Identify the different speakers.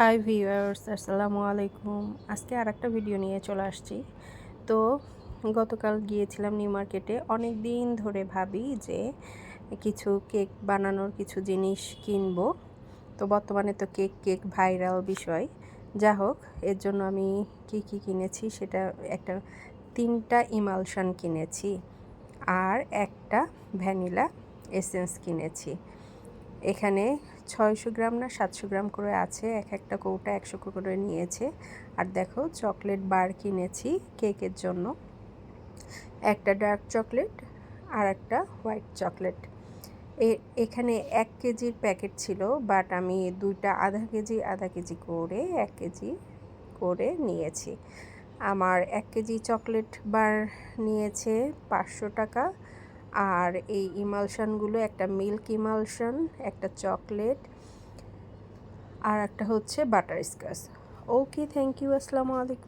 Speaker 1: Hi viewers আসসালামু আলাইকুম। আজকে আর একটা ভিডিও নিয়ে চলে আসছি। তো, গতকাল গিয়েছিলাম নিউ মার্কেটে। অনেক দিন ধরে ভাবি যে কিছু কেক বানানোর কিছু জিনিস কিনবো। তো, বর্তমানে তো কেক কেক ভাইরাল বিষয়। যা হোক, এর জন্য আমি কী কী কিনেছি সেটা একটা, তিনটা ইমালশন কিনেছি। আর একটা ভ্যানিলা এসেন্স কিনেছি। এখানে ছয়শো গ্রাম না সাতশো গ্রাম করে আছে, এক একটা কৌটা একশো করে নিয়েছে। আর দেখো, চকলেট বার কিনেছি কেকের জন্য। একটা ডার্ক চকলেট আর একটা হোয়াইট চকলেট। এখানে এক কেজির প্যাকেট ছিল, বাট আমি দুইটা আধা কেজি আধা কেজি করে, এক কেজি করে নিয়েছি। আমার এক কেজি চকলেট বার নিয়েছে পাঁচশো টাকা। আর এই ইমালশানগুলো একটা মিল্ক ইমালশান, একটা চকলেট, আর একটা হচ্ছে butter Scotch. Okay, thank you, আসসালামু আলাইকুম।